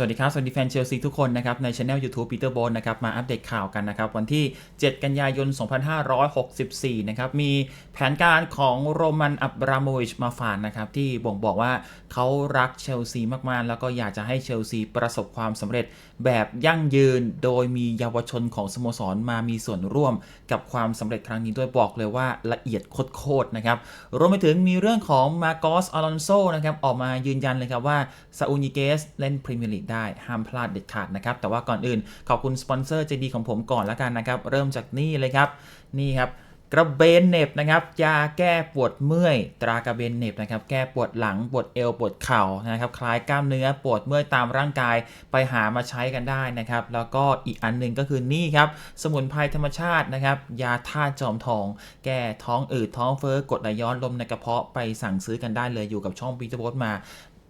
สวัสดีครับ สวัสดีแฟนเชลซีทุกคนนะครับ ในช anel YouTube Peter b o n นะครับ มาอัปเดตข่าวกันนะครับ วันที่ 7 กันยายน 2564 นะครับ มีแผนการของโรมันอับราโมวิชมาฝากนะครับ ที่บ่งบอกว่าเขารักเชลซีมาก ๆ แล้วก็อยากจะให้เชลซีประสบความสำเร็จแบบยั่งยืน โดยมีเยาวชนของสโมสรมามีส่วนร่วมกับความสำเร็จครั้งนี้ด้วยบอกเลยว่าละเอียดโคตรๆนะครับรวมไปถึงมีเรื่องของมาโกสอลอนโซนะครับออกมายืนยันเลยครับว่าซาอูนิเกสเล่นพรีเมียร์ลีกได้ห้ามพลาดเด็ดขาดนะครับ แต่ว่าก่อนอื่นขอบคุณสปอนเซอร์ใจดีของผมก่อนแล้วกันนะครับ เริ่มจากนี่เลยครับ นี่ครับกระเบนเน็บนะครับยาแก้ปวดเมื่อย ตรากระเบนเน็บนะครับแก้ปวดหลังปวดเอวปวดเข่านะครับคลายกล้ามเนื้อปวดเมื่อยตามร่างกายไปหามาใช้กันได้นะครับ แล้วก็อีกอันหนึ่งก็คือนี่ครับ สมุนไพรธรรมชาตินะครับ ยาธาตุจอมทอง แก้ท้องอืดท้องเฟ้อกดไหลย้อนลมในกระเพาะไปสั่งซื้อกันได้เลยอยู่กับช่องปีเตอร์โบสมา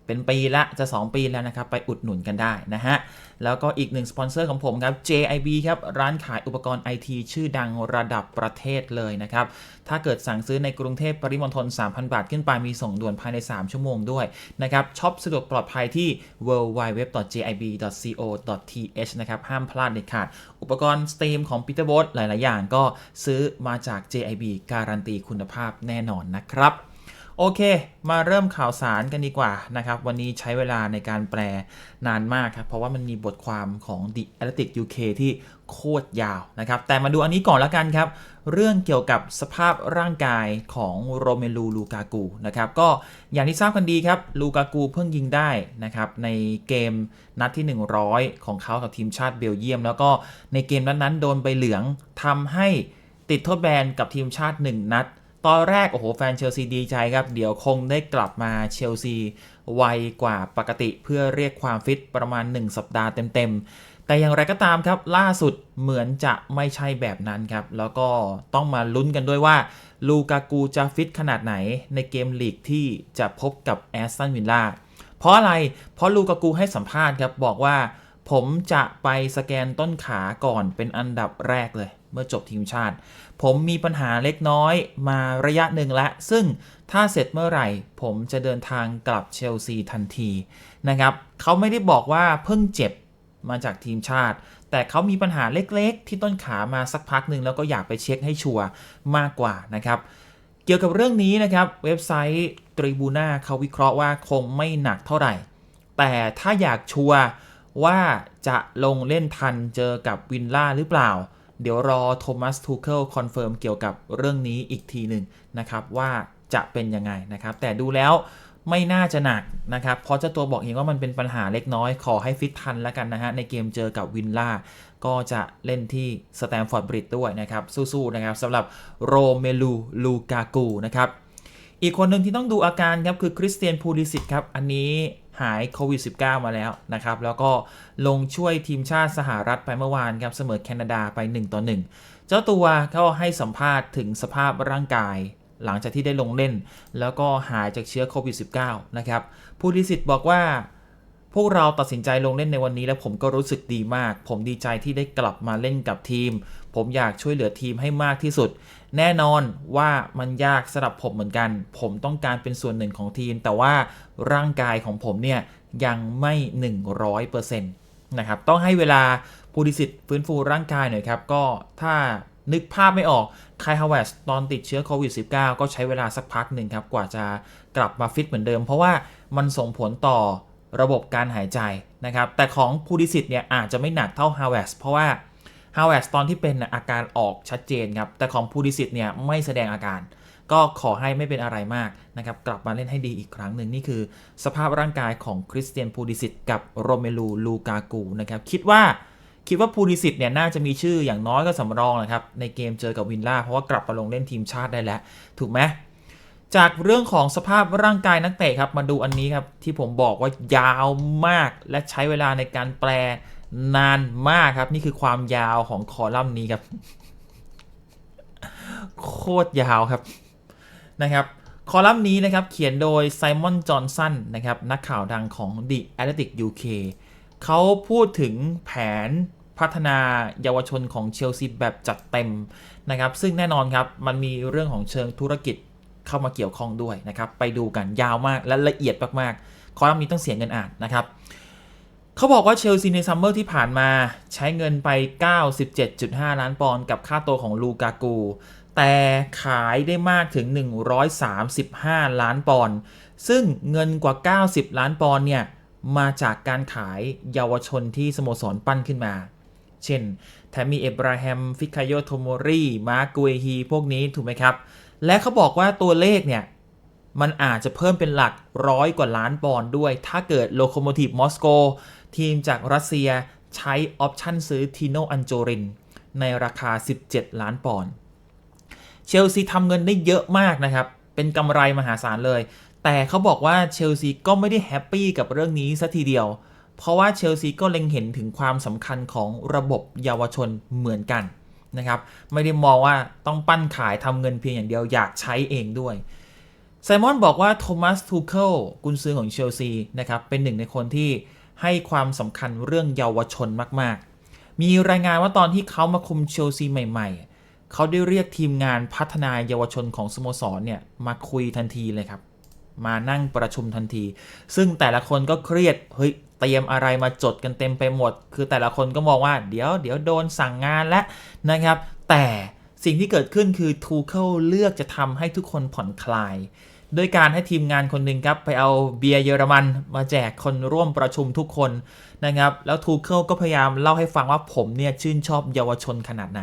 เป็นปีละจะ 2 ปีแล้วนะครับ ไปอุดหนุนกันได้นะฮะ แล้วก็อีกหนึ่งสปอนเซอร์ของผมครับ JIB ครับ ร้านขายอุปกรณ์ IT ชื่อดังระดับประเทศเลยนะครับ ถ้าเกิดสั่งซื้อในกรุงเทพปริมณฑล3,000 บาทขึ้นไปมีส่งด่วนภายใน 3 ชั่วโมงด้วยนะครับช็อปสะดวกปลอดภัยที่ www.jib.co.th นะครับห้ามพลาดเด็ดขาด อุปกรณ์สตรีมของ Peter b o t หลาย ๆ อย่างก็ซื้อมาจาก JIB การันตีคุณภาพแน่นอนนะครับ โอเค มาเริ่มข่าวสารกันดีกว่านะครับ วันนี้ใช้เวลาในการแปลนานมากครับ เพราะว่ามันมีบทความของ The Atlantic UK ที่โคตรยาวนะครับ แต่มาดูอันนี้ก่อนแล้วกันครับ เรื่องเกี่ยวกับสภาพร่างกายของโรเมลูลูกากูนะครับ ก็อย่างที่ทราบกันดีครับ ลูกากูเพิ่งยิงได้นะครับ ในเกมนัดที่ 100 ของเขากับทีมชาติเบลเยียม แล้วก็ในเกมนั้นๆโดนใบเหลืองทำให้ติดโทษแบนกับทีมชาติ 1 นัด ตอนแรก โอ้โห แฟนเชลซีดีใจครับ เดี๋ยวคงได้กลับมาเชลซีไวกว่าปกติเพื่อเรียกความฟิตประมาณ 1 สัปดาห์เต็มๆ แต่อย่างไรก็ตามครับ ล่าสุดเหมือนจะไม่ใช่แบบนั้นครับ แล้วก็ต้องมาลุ้นกันด้วยว่าลูกากูจะฟิตขนาดไหนในเกมลีกที่จะพบกับแอสตันวิลล่าเพราะอะไร เพราะลูกากูให้สัมภาษณ์ครับบอกว่า ผมจะไปสแกนต้นขาก่อนเป็นอันดับแรกเลย เมื่อจบทีมชาติ ผมมีปัญหาเล็กน้อยมาระยะหนึ่งแล้วซึ่งถ้าเสร็จเมื่อไหร่ ผมจะเดินทางกลับเชลซีทันทีนะครับเขาไม่ได้บอกว่าเพิ่งเจ็บมาจากทีมชาติ แต่เขามีปัญหาเล็กๆ ที่ต้นขามาสักพักหนึ่งแล้วก็อยากไปเช็คให้ชัวร์มากกว่านะครับเกี่ยวกับเรื่องนี้นะครับเว็บไซต์ตริบูน่าเขาวิเคราะห์ว่าคงไม่หนักเท่าไหร่ แต่ถ้าอยากชัวร์ว่าจะลงเล่นทันเจอกับวินล่าหรือเปล่า เดี๋ยวรอโทมัสทูเคิลคอนเฟิร์มเกี่ยวกับเรื่องนี้อีกทีหนึ่งนะครับว่าจะเป็นยังไงนะครับ แต่ดูแล้วไม่น่าจะหนักนะครับ เพราะเจ้าตัวบอกเองว่ามันเป็นปัญหาเล็กน้อย ขอให้ฟิตทันแล้วกันนะฮะ ในเกมเจอกับวินล่า ก็จะเล่นที่สแตมฟอร์ดบริดจ์ด้วยนะครับ สู้ๆนะครับสำหรับโรเมลูลูกากูนะครับ อีกคนหนึ่งที่ต้องดูอาการครับคือคริสเตียนพูลิสิตครับ อันนี้หายโควิด -19 มาแล้วนะครับ แล้วก็ลงช่วยทีมชาติสหรัฐไปเมื่อวานครับ เสมอแคนาดาไป 1 ต่อ 1 เจ้าตัวเขาให้สัมภาษณ์ถึงสภาพร่างกาย หลังจากที่ได้ลงเล่น แล้วก็หายจากเชื้อโควิด -19 นะครับพูลิสิตบอกว่าพวกเราตัดสินใจลงเล่นในวันนี้ แล้วผมก็รู้สึกดีมาก ผมดีใจที่ได้กลับมาเล่นกับทีม ผมอยากช่วยเหลือทีมให้มากที่สุด แน่นอนว่ามันยากสำหรับผมเหมือนกัน ผมต้องการเป็นส่วนหนึ่งของทีม แต่ว่าร่างกายของผมเนี่ยยังไม่ 100%นะครับต้องให้เวลาผู้ดิสิตฟื้นฟูร่างกายหน่อยครับ ก็ถ้านึกภาพไม่ออกคฮาวเวสตอนติดเชื้อโควิด -19 ก็ใช้เวลาสักพักหนึ่งครับ กว่าจะกลับมาฟิตเหมือนเดิม เพราะว่ามันส่งผลต่อระบบการหายใจนะครับ แต่ของพูดิสิตเนี่ยอาจจะไม่หนักเท่าฮาวเวสเพราะว่า ฮาวเวสตอนที่เป็นอาการออกชัดเจนครับ แต่ของพูดิสิตเนี่ยไม่แสดงอาการ ก็ขอให้ไม่เป็นอะไรมากนะครับ กลับมาเล่นให้ดีอีกครั้งหนึ่งนี่คือ สภาพร่างกายของคริสเตียนพูดิสิตกับโรเมลูลูกากูนะครับคิดว่าคิดว่าพูดิสิตเนี่ยน่าจะมีชื่ออย่างน้อยก็สำรองนะครับในเกมเจอกับวินล่าเพราะว่ากลับมาลงเล่นทีมชาติได้แล้ว ถูกไหมจากเรื่องของสภาพร่างกายนักเตะครับมาดูอันนี้ครับที่ผมบอกว่ายาวมากและใช้เวลาในการแปล นานมากครับ นี่คือความยาวของคอลัมน์นี้ครับ โคตรยาวครับนะครับ คอลัมน์นี้นะครับ เขียนโดยไซมอนจอห์นสันนะครับ นักข่าวดังของ The Athletic UK เขาพูดถึงแผนพัฒนาเยาวชนของเชลซีแบบจัดเต็มนะครับ ซึ่งแน่นอนครับ มันมีเรื่องของเชิงธุรกิจเข้ามาเกี่ยวข้องด้วยนะครับ ไปดูกันยาวมากและละเอียดมากๆ คอลัมน์นี้ต้องเสียเงินอ่านนะครับ เขาบอกว่าเชลซีในซัมเมอร์ที่ผ่านมาใช้เงินไป 97.5 ล้านปอนด์กับค่าตัวของลูกากู แต่ขายได้มากถึง 135 ล้านปอนด์ซึ่งเงินกว่า 90 ล้านปอนด์เนี่ย มาจากการขายเยาวชนที่สโมสรปั้นขึ้นมา เช่น แทมมี่เอบราฮัมฟิคายโยโทโมรีมาร์กเวฮีพวกนี้ถูกไหมครับ และเขาบอกว่าตัวเลขเนี่ยมันอาจจะเพิ่มเป็นหลักร้อยกว่าล้านปอนด์ด้วย ถ้าเกิดโลโคโมทีฟมอสโก ทีมจากรัสเซียใช้ออปชั่นซื้อทีโนอันโจรินในราคา 17 ล้านปอนด์เชลซีทำเงินได้เยอะมากนะครับ เป็นกำไรมหาศาลเลย แต่เขาบอกว่าเชลซีก็ไม่ได้แฮปปี้กับเรื่องนี้ซะทีเดียว เพราะว่าเชลซีก็เล็งเห็นถึงความสำคัญของระบบเยาวชนเหมือนกันนะครับไม่ได้มองว่าต้องปั้นขายทำเงินเพียงอย่างเดียวอยากใช้เองด้วยไซมอนบอกว่าโทมัสทูเคิลกุนซือของเชลซีนะครับเป็นหนึ่งในคนที่ ให้ความสำคัญเรื่องเยาวชนมากๆ มีรายงานว่าตอนที่เขามาคุมเชลซีใหม่ๆ เขาได้เรียกทีมงานพัฒนาเยาวชนของสโมสรเนี่ยมาคุยทันทีเลยครับ มานั่งประชุมทันที ซึ่งแต่ละคนก็เครียด เฮ้ยเตรียมอะไรมาจดกันเต็มไปหมด คือแต่ละคนก็มองว่าเดี๋ยวเดี๋ยวโดนสั่งงานแล้วนะครับ แต่สิ่งที่เกิดขึ้นคือทูเคิลเลือกจะทำให้ทุกคนผ่อนคลาย โดยการให้ทีมงานคนหนึ่งครับไปเอาเบียร์เยอรมันมาแจกคนร่วมประชุมทุกคนนะครับ แล้วทูเคิลก็พยายามเล่าให้ฟังว่าผมเนี่ยชื่นชอบเยาวชนขนาดไหน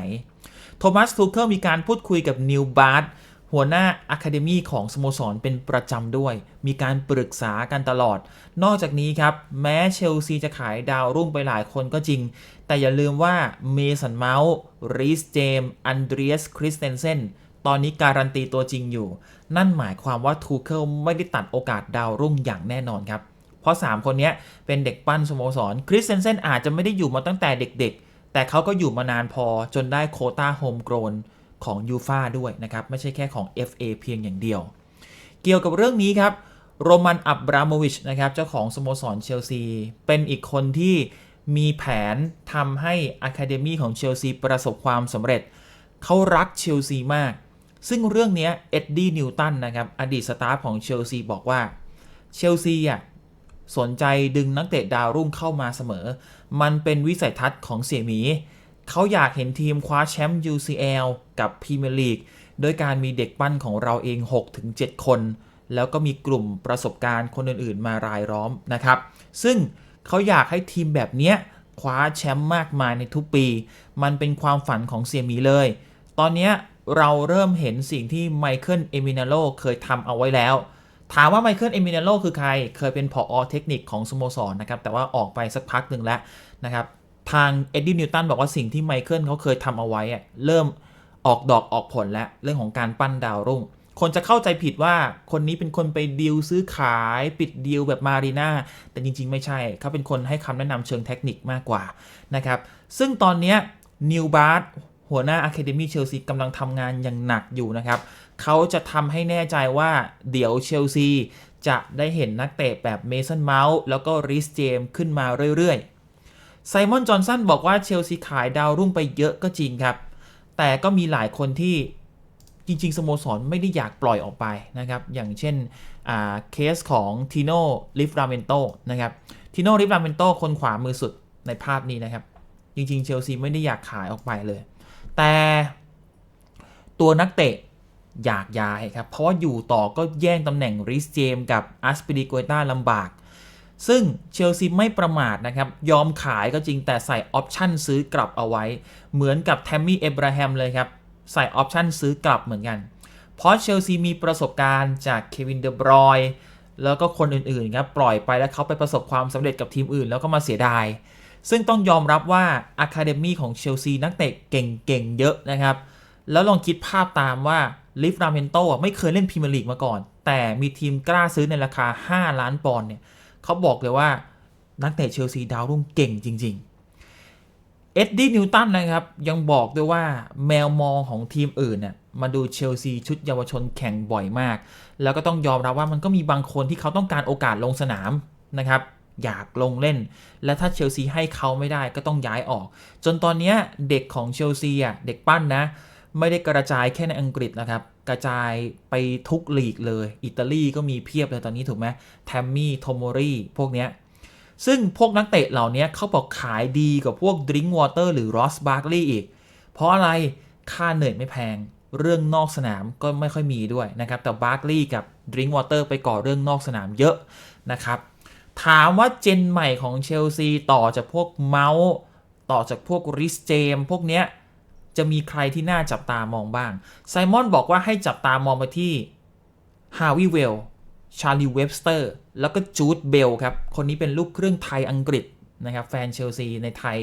โทมัสทูเคิลมีการพูดคุยกับนิวบาร์ดหัวหน้าอะคาเดมีของสโมสรเป็นประจำด้วย มีการปรึกษากันตลอด นอกจากนี้ครับ แม้เชลซีจะขายดาวรุ่งไปหลายคนก็จริง แต่อย่าลืมว่าเมสันเมาส์รีสเจมอันเดรียสคริสเตนเซน ตอนนี้การันตีตัวจริงอยู่ นั่นหมายความว่าทูเคิลไม่ได้ตัดโอกาสดาวรุ่งอย่างแน่นอนครับ เพราะ 3 คนนี้เป็นเด็กปั้นสโมสรคริสเซนเซนอาจจะไม่ได้อยู่มาตั้งแต่เด็กๆ แต่เขาก็อยู่มานานพอจนได้โคต้าโฮมโกรนของยูฟาด้วยนะครับ ไม่ใช่แค่ของ FA เพียงอย่างเดียว เกี่ยวกับเรื่องนี้ครับโรมันอับราโมวิชนะครับเจ้าของสโมสรเชลซี เป็นอีกคนที่มีแผนทำให้อะคาเดมีของเชลซีประสบความสำเร็จ เขารักเชลซีมาก ซึ่งเรื่องนี้เอ็ดดี้นิวตันนะครับอดีตสตาฟของเชลซีบอกว่าเชลซีอะสนใจดึงนักเตะดาวรุ่งเข้ามาเสมอ มันเป็นวิสัยทัศน์ของเสี่ยหมี เขาอยากเห็นทีมคว้าแชมป์ UCL กับพรีเมียร์ลีกโดยการมีเด็กปั้นของเราเอง 6-7 คน แล้วก็มีกลุ่มประสบการณ์คนอื่นๆ มารายล้อมนะครับ ซึ่งเขาอยากให้ทีมแบบนี้คว้าแชมป์มากมายในทุกปี มันเป็นความฝันของเสี่ยหมีเลย ตอนนี้ เราเริ่มเห็นสิ่งที่ไมเคิลเอมินาโลเคยทำเอาไว้แล้ว ถามว่าไมเคิลเอมินาโลคือใคร เคยเป็นผอเทคนิคของสโมสรนนะครับ แต่ว่าออกไปสักพักหนึ่งแล้วนะครับ ทางเอ็ดดี้นิวตันบอกว่าสิ่งที่ไมเคิลเขาเคยทำเอาไว้ เริ่มออกดอกออกผลแล้ว เรื่องของการปั้นดาวรุ่ง คนจะเข้าใจผิดว่าคนนี้เป็นคนไปดีลซื้อขายปิดดีลแบบมารีนาแต่จริง ๆ ไม่ใช่เขาเป็นคนให้คำแนะนำเชิงเทคนิคมากกว่านะครับ ซึ่งตอนนี้นิวบาร์ หัวหน้า Academy Chelsea กำลังทำงานอย่างหนักอยู่นะครับ เขาจะทำให้แน่ใจว่าเดี๋ยวเชลซีจะได้เห็นนักเตะแบบเมสันเมาส์แล้วก็ริสเจมขึ้นมาเรื่อยๆ ไซมอนจอห์นสันบอกว่าเชลซีขายดาวรุ่งไปเยอะก็จริงครับ แต่ก็มีหลายคนที่จริง ๆ สโมสรไม่ได้อยากปล่อยออกไปนะครับ อย่างเช่นเคสของทีโน่ลิฟราเมนโตนะครับทีโน่ลิฟราเมนโตคนขวามือสุดในภาพนี้นะครับ จริง ๆ เชลซีไม่ได้อยากขายออกไปเลย แต่ตัวนักเตะอยากย้ายครับ เพราะว่าอยู่ต่อก็แย่งตำแหน่งริสเจมกับอัสปิริโกเต้าลำบาก ซึ่งเชลซีไม่ประมาทนะครับ ยอมขายก็จริงแต่ใส่ออปชั่นซื้อกลับเอาไว้ เหมือนกับแทมมี่เอบราฮัมเลยครับ ใส่ออปชั่นซื้อกลับเหมือนกัน เพราะเชลซีมีประสบการณ์จากเควินเดบรอยแล้วก็คนอื่นๆครับปล่อยไปแล้วเขาไปประสบความสำเร็จกับทีมอื่น แล้วก็มาเสียดาย ซึ่งต้องยอมรับว่าอะคาเดมีของเชลซีนักเตะเก่งๆ เยอะนะครับ แล้วลองคิดภาพตามว่าลิฟราเมนโตไม่เคยเล่นพรีเมียร์ลีกมาก่อน แต่มีทีมกล้าซื้อในราคา 5 ล้านปอนด์เนี่ยเขาบอกเลยว่านักเตะเชลซีดาวรุ่งเก่งจริง ๆ เอ็ดดี้นิวตันนะครับยังบอกด้วยว่าแมวมองของทีมอื่นเนี่ยมาดูเชลซีชุดเยาวชนแข่งบ่อยมาก แล้วก็ต้องยอมรับว่ามันก็มีบางคนที่เขาต้องการโอกาสลงสนามนะครับ อยากลงเล่น และถ้าเชลซีให้เขาไม่ได้ก็ต้องย้ายออก จนตอนนี้เด็กของเชลซีอะเด็กปั้นนะ ไม่ได้กระจายแค่ในอังกฤษนะครับ กระจายไปทุกลีกเลย อิตาลีก็มีเพียบเลยตอนนี้ถูกไหมแทมมี่โทโมรีพวกเนี้ยซึ่งพวกนักเตะเหล่านี้เขาบอกขายดีกว่าพวก Drink Water หรือ Ross Barkley อีก เพราะอะไรค่าเหนื่อยไม่แพง เรื่องนอกสนามก็ไม่ค่อยมีด้วยนะครับ แต่ Barkley กับ Drink Water ไปก่อเรื่องนอกสนามเยอะนะครับ ถามว่าเจนใหม่ของเชลซีต่อจากพวกเมาส์ต่อจากพวกริสเจมพวกเนี้ยจะมีใครที่น่าจับตามองบ้าง ไซมอนบอกว่าให้จับตามองไปที่ฮาวิเวล ชาลีเวบสเตอร์ แล้วก็จูดเบลครับ คนนี้เป็นลูกครึ่งไทยอังกฤษนะครับ แฟนเชลซีในไทย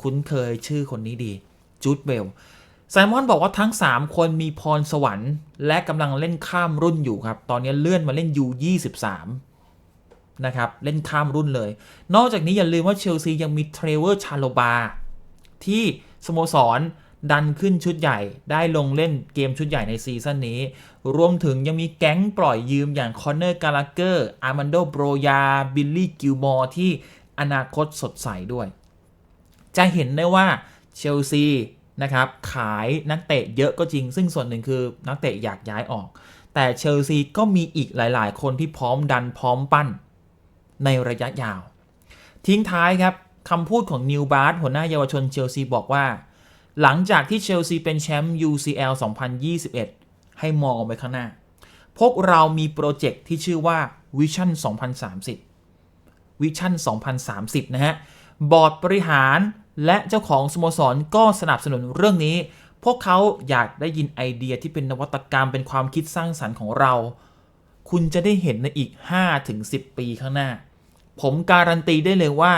คุ้นเคยชื่อคนนี้ดี จูดเบล ไซมอนบอกว่าทั้ง 3 คนมีพรสวรรค์ และกำลังเล่นข้ามรุ่นอยู่ครับ ตอนนี้เลื่อนมาเล่น U23 นะครับ เล่นข้ามรุ่นเลย นอกจากนี้อย่าลืมว่าเชลซียังมีเทรเวอร์ชาโลบาที่สโมสรดันขึ้นชุดใหญ่ ได้ลงเล่นเกมชุดใหญ่ในซีซั่นนี้ รวมถึงยังมีแก๊งปล่อยยืมอย่างคอนเนอร์กาลาเกอร์อาร์มันโดโบรยา บิลลี่กิลมอร์ที่อนาคตสดใสด้วย จะเห็นได้ว่าเชลซีนะครับขายนักเตะเยอะก็จริง ซึ่งส่วนหนึ่งคือนักเตะอยากย้ายออก แต่เชลซีก็มีอีกหลาย ๆ คนที่พร้อมดันพร้อมปั้น ในระยะยาว ทิ้งท้ายครับคำพูดของนิวบาร์หัวหน้าเยาวชนเชลซีบอกว่า หลังจากที่เชลซีเป็นแชมป์ UCL 2021 ให้มองไปข้างหน้า พวกเรามีโปรเจกต์ที่ชื่อว่า Vision 2030 Vision 2030 นะฮะ บอร์ดบริหารและเจ้าของสโมสรก็สนับสนุนเรื่องนี้ พวกเขาอยากได้ยินไอเดียที่เป็นนวัตกรรมเป็นความคิดสร้างสรรค์ของเรา คุณจะได้เห็นในอีก 5-10 ปีข้างหน้า ผมการันตีได้เลยว่า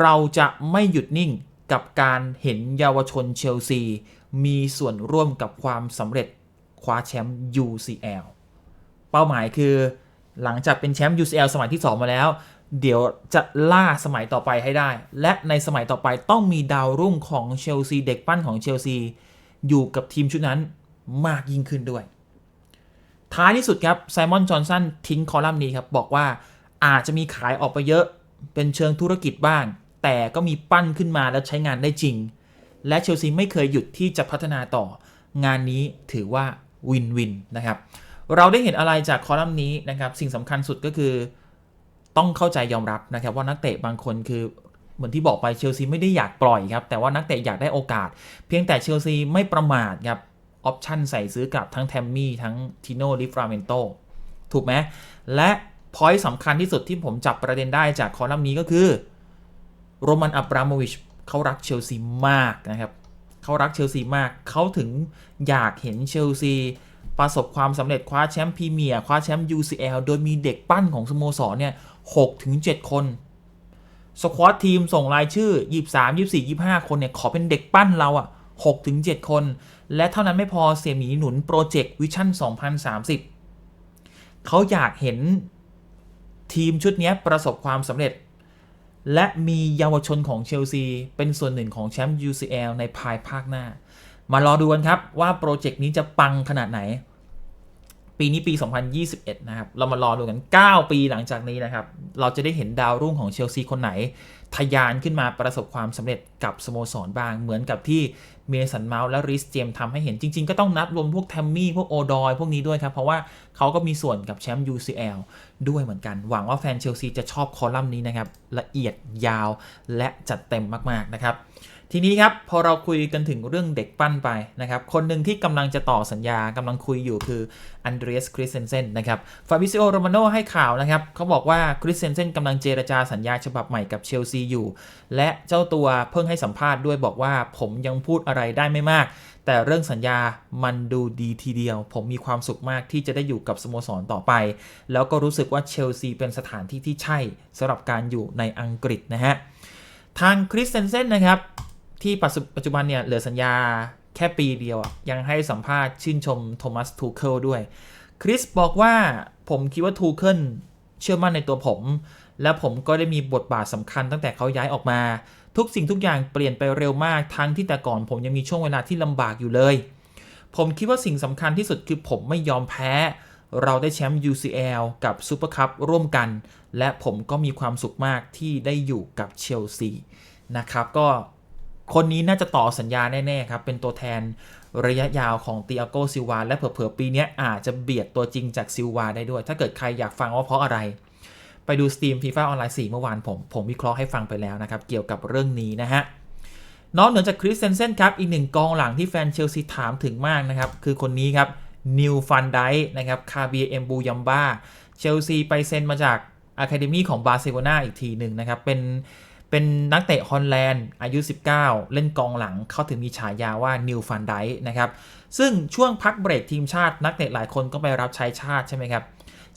เราจะไม่หยุดนิ่งกับการเห็นเยาวชนเชลซี มีส่วนร่วมกับความสำเร็จคว้าแชมป์ UCL เป้าหมายคือ หลังจากเป็นแชมป์ UCL สมัยที่ 2 มาแล้ว เดี๋ยวจะล่าสมัยต่อไปให้ได้ และในสมัยต่อไปต้องมีดาวรุ่งของเชลซีเด็กปั้นของเชลซี อยู่กับทีมชุดนั้นมากยิ่งขึ้นด้วย ท้ายที่สุดครับไซมอนจอห์นสันทิ้งคอลัมน์นี้ครับบอกว่า อาจจะมีขายออกไปเยอะ เป็นเชิงธุรกิจบ้าง แต่ก็มีปั้นขึ้นมาแล้วใช้งานได้จริง และเชลซีไม่เคยหยุดที่จะพัฒนาต่องานนี้ถือว่าวินวินนะครับ เราได้เห็นอะไรจากคอลัมน์นี้นะครับ สิ่งสำคัญสุดก็คือต้องเข้าใจยอมรับนะครับ ว่านักเตะบางคนคือเหมือนที่บอกไปเชลซีไม่ได้อยากปล่อยครับ แต่ว่านักเตะอยากได้โอกาส เพียงแต่เชลซีไม่ประมาทครับออปชั่นใส่ซื้อกลับทั้งแทมมี่ทั้งทิโนลิฟราเมนโตถูกไหมและ พอยต์สำคัญที่สุดที่ผมจับประเด็นได้จากคอลัมน์นี้ก็คือโรมันอับราโมวิชเขารักเชลซีมากนะครับเขารักเชลซีมาก เขาถึงอยากเห็นเชลซีประสบความสำเร็จคว้าแชมป์พรีเมียร์คว้าแชมป์ UCL โดยมีเด็กปั้นของสโมสรเนี่ย6ถึง7คนสควอตทีมส่งรายชื่อ 23 24 25 คนเนี่ย ขอเป็นเด็กปั้นเราอะ6ถึง 7 คน และเท่านั้นไม่พอเสียหมีหนุนโปรเจกต์วิชั่น 2030 เขาอยากเห็น ทีมชุดนี้ประสบความสำเร็จ และมีเยาวชนของเชลซี เป็นส่วนหนึ่งของแชมป์ UCL ในภายภาคหน้า มารอดูกันครับว่าโปรเจกต์นี้จะปังขนาดไหน ปีนี้ปี 2021 นะครับ เรามารอดูกัน 9 ปีหลังจากนี้นะครับ เราจะได้เห็นดาวรุ่งของเชลซีคนไหนทะยานขึ้นมาประสบความสำเร็จกับสโมสรบ้าง เหมือนกับที่ เมสันเมาส์และริสเจมทำให้เห็นจริง ๆ ก็ต้องนัดรวมพวกแทมมี่ พวกโอดอยพวกนี้ด้วยครับ เพราะว่าเขาก็มีส่วนกับแชมป์ UCL ด้วยเหมือนกัน หวังว่าแฟนเชลซีจะชอบคอลัมน์นี้นะครับ ละเอียดยาวและจัดเต็มมาก ๆ นะครับ ทีนี้ครับพอเราคุยกันถึงเรื่องเด็กปั้นไปนะครับ คนหนึ่งที่กำลังจะต่อสัญญากำลังคุยอยู่คืออันเดรียสคริสเซนเซนนะครับฟาบิซิโอโรมาโนให้ข่าวนะครับเขาบอกว่าคริสเซนเซนกำลังเจรจาสัญญาฉบับใหม่กับเชลซีอยู่ และเจ้าตัวเพิ่งให้สัมภาษณ์ด้วยบอกว่าผมยังพูดอะไรได้ไม่มาก แต่เรื่องสัญญามันดูดีทีเดียว ผมมีความสุขมากที่จะได้อยู่กับสโมสรต่อไป แล้วก็รู้สึกว่าเชลซีเป็นสถานที่ที่ใช่สำหรับการอยู่ในอังกฤษนะฮะทางคริสเซนเซนนะครับ ที่ปัจจุบันเนี่ยเหลือสัญญาแค่ปีเดียว ยังให้สัมภาษณ์ชื่นชมโทมัสทูเคิลด้วย คริสบอกว่าผมคิดว่าทูเคิลเชื่อมั่นในตัวผม และผมก็ได้มีบทบาทสำคัญตั้งแต่เขาย้ายออกมา ทุกสิ่งทุกอย่างเปลี่ยนไปเร็วมากทั้งที่แต่ก่อนผมยังมีช่วงเวลาที่ลำบากอยู่เลย ผมคิดว่าสิ่งสำคัญที่สุดคือผมไม่ยอมแพ้เราได้แชมป์ UCL กับซูเปอร์คัพร่วมกัน และผมก็มีความสุขมากที่ได้อยู่กับเชลซีนะครับ ก็ คนนี้น่าจะต่อสัญญาแน่ๆครับ เป็นตัวแทนระยะยาวของตีอาโกซิวาและเผื่อๆปีนี้อาจจะเบียดตัวจริงจากซิวาได้ด้วย ถ้าเกิดใครอยากฟังว่าเพราะอะไร ไปดูสตรีม FIFA ออนไลน์4เมื่อวานผม ผมวิเคราะห์ให้ฟังไปแล้วนะครับ เกี่ยวกับเรื่องนี้นะฮะนอกเหนือจากคริสเซนเซนครับ อีกหนึ่งกองหลังที่แฟนเชลซีถามถึงมากนะครับ คือคนนี้ครับนิวฟันไดนะครับคาเบียเอมบูยัมบ้าเชลซีไปเซ็นมาจากอะคาเดมีของบาร์เซโลนาอีกทีหนึ่งนะครับ เป็น เป็นนักเตะฮอลแลนด์อายุ 19 เล่นกองหลังเขาถึงมีฉายาว่านิวฟันไดนะครับ ซึ่งช่วงพักเบรกทีมชาตินักเตะหลายคนก็ไปรับใช้ชาติใช่ไหมครับ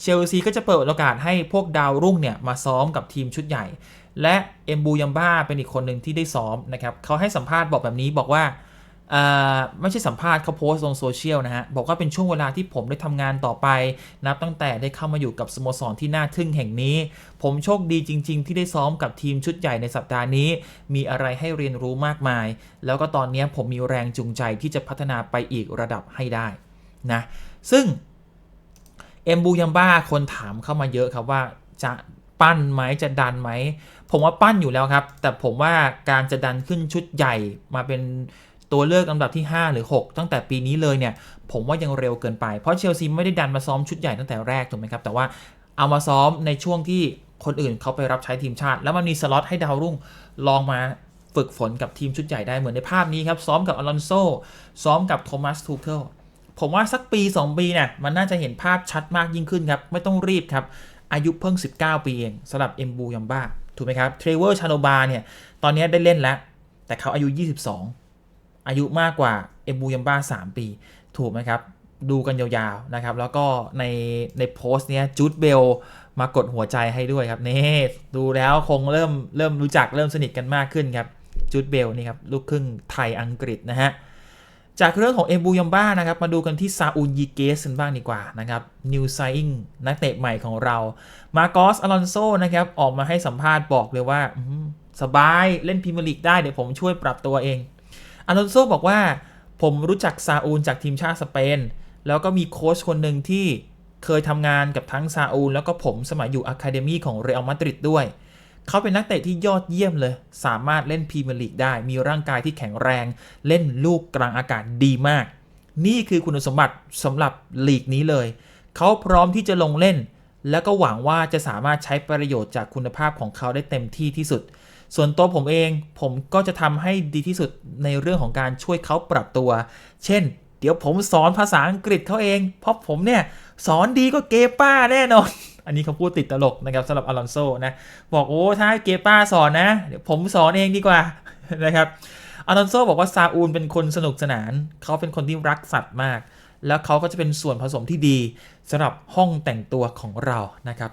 เชลซีก็จะเปิดโอกาสให้พวกดาวรุ่งเนี่ยมาซ้อมกับทีมชุดใหญ่ และเอมบูยัมบ้าเป็นอีกคนหนึ่งที่ได้ซ้อมนะครับเขาให้สัมภาษณ์บอกแบบนี้บอกว่า ไม่ใช่สัมภาษณ์เขาโพสต์ลงโซเชียลนะฮะ บอกว่าเป็นช่วงเวลาที่ผมได้ทำงานต่อไป นับตั้งแต่ได้เข้ามาอยู่กับสโมสรที่น่าทึ่งแห่งนี้ ผมโชคดีจริง ๆ ที่ได้ซ้อมกับทีมชุดใหญ่ในสัปดาห์นี้ มีอะไรให้เรียนรู้มากมาย แล้วก็ตอนนี้ผมมีแรงจูงใจที่จะพัฒนาไปอีกระดับให้ได้นะซึ่งเอมบูยัมบ้าคนถามเข้ามาเยอะครับว่าจะปั้นไหมจะดันไหม ผมว่าปั้นอยู่แล้วครับ แต่ผมว่าการจะดันขึ้นชุดใหญ่มาเป็น ตัวเลือกลำดับที่ 5 หรือ 6 ตั้งแต่ปีนี้เลยเนี่ย ผมว่ายังเร็วเกินไป เพราะเชลซีไม่ได้ดันมาซ้อมชุดใหญ่ตั้งแต่แรกถูกไหมครับ แต่ว่าเอามาซ้อมในช่วงที่คนอื่นเขาไปรับใช้ทีมชาติ แล้วมันมีสล็อตให้ดาวรุ่งลองมาฝึกฝนกับทีมชุดใหญ่ได้เหมือนในภาพนี้ครับ ซ้อมกับอลอนโซซ้อมกับโทมัสทูเคิลผมว่าสักปี 2 ปีเนี่ยมันน่าจะเห็นภาพชัดมากยิ่งขึ้นครับ ไม่ต้องรีบครับ อายุเพิ่ง 19 ปีเองสำหรับเอ็มบูยัมบ้าถูกไหมครับเทรเวอร์ชาโนบาเนี่ยตอนนี้ได้เล่นแล้ว แต่เขาอายุ 22 อายุมากกว่าเอ็มบูยัมบ้า3 ปี ถูกไหมครับ ดูกันยาวๆนะครับ แล้วก็ในในโพสต์เนี้ยจูดเบลมากดหัวใจให้ด้วยครับนี่ดูแล้วคงเริ่มเริ่มรู้จักเริ่มสนิทกันมากขึ้นครับจูดเบลนี่ครับลูกครึ่งไทยอังกฤษนะฮะจากเรื่องของเอบูยัมบ้านะครับ มาดูกันที่ซาอูยีเกสกันบ้างดีกว่านะครับนิวไซอิงนักเตะใหม่ของเรา มาโกสอลอนโซนะครับ ออกมาให้สัมภาษณ์บอกเลยว่า สบายเล่นพรีเมียร์ลีกได้เดี๋ยวผมช่วยปรับตัวเอง อลอนโซบอกว่า ผมรู้จักซาอูลจากทีมชาติสเปน แล้วก็มีโค้ชคนหนึ่งที่เคยทำงานกับทั้งซาอูลแล้วก็ผมสมัยอยู่อะคาเดมีของเรอัลมาดริดด้วย เขาเป็นนักเตะที่ยอดเยี่ยมเลย สามารถเล่นพรีเมียร์ลีกได้ มีร่างกายที่แข็งแรง เล่นลูกกลางอากาศดีมาก นี่คือคุณสมบัติสำหรับลีกนี้เลย เขาพร้อมที่จะลงเล่น แล้วก็หวังว่าจะสามารถใช้ประโยชน์จากคุณภาพของเขาได้เต็มที่ที่สุด ส่วนตัวผมเองผมก็จะทำให้ดีที่สุดในเรื่องของการช่วยเขาปรับตัว เช่น เดี๋ยวผมสอนภาษาอังกฤษเขาเอง เพราะผมเนี่ย สอนดีก็เกป้าแน่นอน อันนี้เขาพูดติดตลกนะครับสำหรับอลอนโซนะบอกโอ้ถ้าเกป้าสอนนะเดี๋ยวผมสอนเองดีกว่านะครับอลอนโซบอกว่าซาอูลเป็นคนสนุกสนาน เขาเป็นคนที่รักสัตว์มาก แล้วเขาก็จะเป็นส่วนผสมที่ดีสำหรับห้องแต่งตัวของเรานะครับ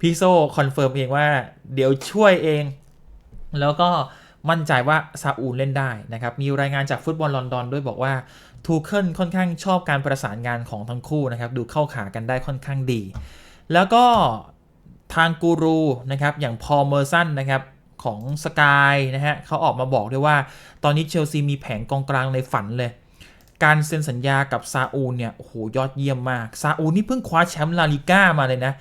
พี่โซคอนเฟิร์มเองว่าเดี๋ยวช่วยเอง แล้วก็มั่นใจว่าซาอูลเล่นได้นะครับ มีรายงานจากฟุตบอลลอนดอนด้วยบอกว่าทูเคิลค่อนข้างชอบการประสานงานของทั้งคู่นะครับ ดูเข้าขากันได้ค่อนข้างดี แล้วก็ทางกูรูนะครับ อย่างพอเมอร์สันนะครับของสกายนะฮะเขาออกมาบอกด้วยว่า ตอนนี้เชลซีมีแผงกองกลางในฝันเลย การเซ็นสัญญากับซาอูลเนี่ยโอ้โหยอดเยี่ยมมาก ซาอูลนี่เพิ่งคว้าแชมป์ลาลิก้ามาเลยนะ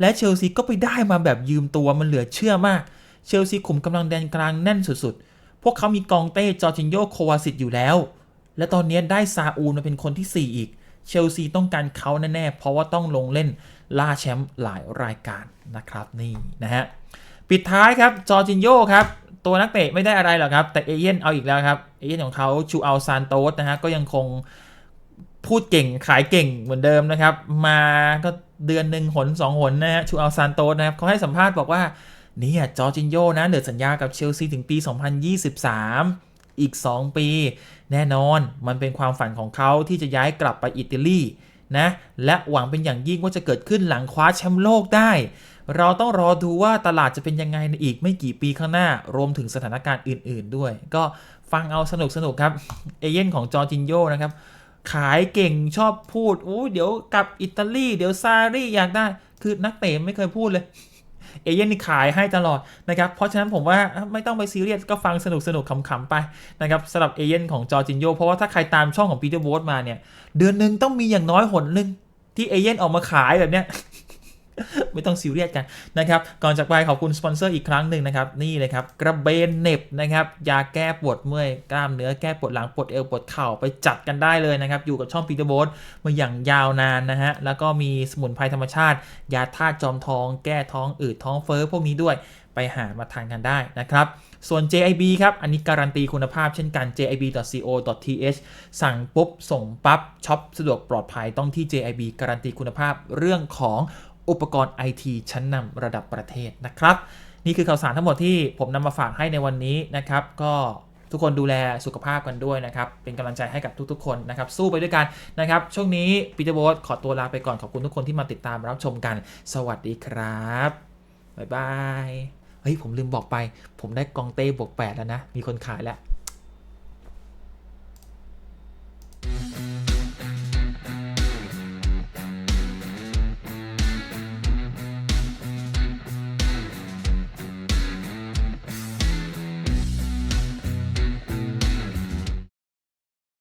และเชลซีก็ไปได้มาแบบยืมตัวมันเหลือเชื่อมาก เชลซีขุมกำลังแดนกลางแน่นสุดๆ พวกเขามีกองเต้จอร์จินโยโควาสิตอยู่แล้ว และตอนนี้ได้ซาอูลมาเป็นคนที่ 4 อีก เชลซีต้องการเขาแน่ๆ เพราะว่าต้องลงเล่นล่าแชมป์หลายรายการนะครับนี่นะฮะปิดท้ายครับจอร์จินโยครับตัวนักเตะไม่ได้อะไรหรอกครับ แต่เอเย่นเอาอีกแล้วครับ เอเย่นของเขาชูอัลซานโตสนะฮะก็ยังคงพูดเก่งขายเก่งเหมือนเดิมนะครับ มาก็เดือนหนึ่งหนสองหนนะฮะชูอัลซานโตสนะครับเขาให้สัมภาษณ์บอกว่า นี่จอจินโยนะเหลือสัญญากับเชลซีถึงปี 2023 อีก 2 ปี แน่นอนมันเป็นความฝันของเขาที่จะย้ายกลับไปอิตาลีนะและหวังเป็นอย่างยิ่งว่าจะเกิดขึ้นหลังคว้าแชมป์โลกได้ เราต้องรอดูว่าตลาดจะเป็นยังไงในอีกไม่กี่ปีข้างหน้า รวมถึงสถานการณ์อื่น ๆ ด้วย ก็ฟังเอาสนุกสนุกครับ เอเย่นของจอร์จินโยนะครับ ขายเก่งชอบพูดอู้เดี๋ยวกลับอิตาลี เดี๋ยวซารี่อยากได้ คือนักเตะไม่เคยพูดเลย เอเย่นนี่ขายให้ตลอดนะครับเพราะฉะนั้นผมว่าไม่ต้องไปซีเรียสก็ฟังสนุกสนุกขำๆไปนะครับสำหรับเอเย่นของจอจินโยเพราะว่าถ้าใครตามช่องของปีเตอร์โวตมาเนี่ยเดือนหนึ่งต้องมีอย่างน้อยหนหนึ่งที่เอเย่นออกมาขายแบบเนี้ย ไม่ต้องซีเรียสกันนะครับ ก่อนจากไปขอบคุณสปอนเซอร์อีกครั้งหนึ่งนะครับ นี่เลยครับ กระเบนเน็บนะครับ ยาแก้ปวดเมื่อย กล้ามเนื้อแก้ปวดหลัง ปวดเอว ปวดเข่าไปจัดกันได้เลยนะครับ อยู่กับช่องปีเตอร์โบสมาอย่างยาวนานนะฮะ แล้วก็มีสมุนไพรธรรมชาติ ยาธาตุจอมทอง แก้ท้องอืดท้องเฟ้อพวกนี้ด้วยไปหามาทานกันได้นะครับ ส่วน JIB ครับ อันนี้การันตีคุณภาพเช่นกัน jib.co.th สั่งปุ๊บ ส่งปั๊บช็อปสะดวกปลอดภัยต้องที่ JIB การันตีคุณภาพเรื่องของ อุปกรณ์ IT ชั้นนำระดับประเทศนะครับ นี่คือข่าวสารทั้งหมดที่ผมนำมาฝากให้ในวันนี้นะครับ ก็ทุกคนดูแลสุขภาพกันด้วยนะครับ เป็นกำลังใจให้กับทุกๆ คนนะครับ สู้ไปด้วยกันนะครับ ช่วงนี้ปีเตอร์โบสขอตัวลาไปก่อนขอบคุณทุกคนที่มาติดตามรับชมกัน สวัสดีครับบ๊ายบายเฮ้ยผมลืมบอกไป ผมได้กองเต้บวก8แล้วนะ มีคนขายแล้ว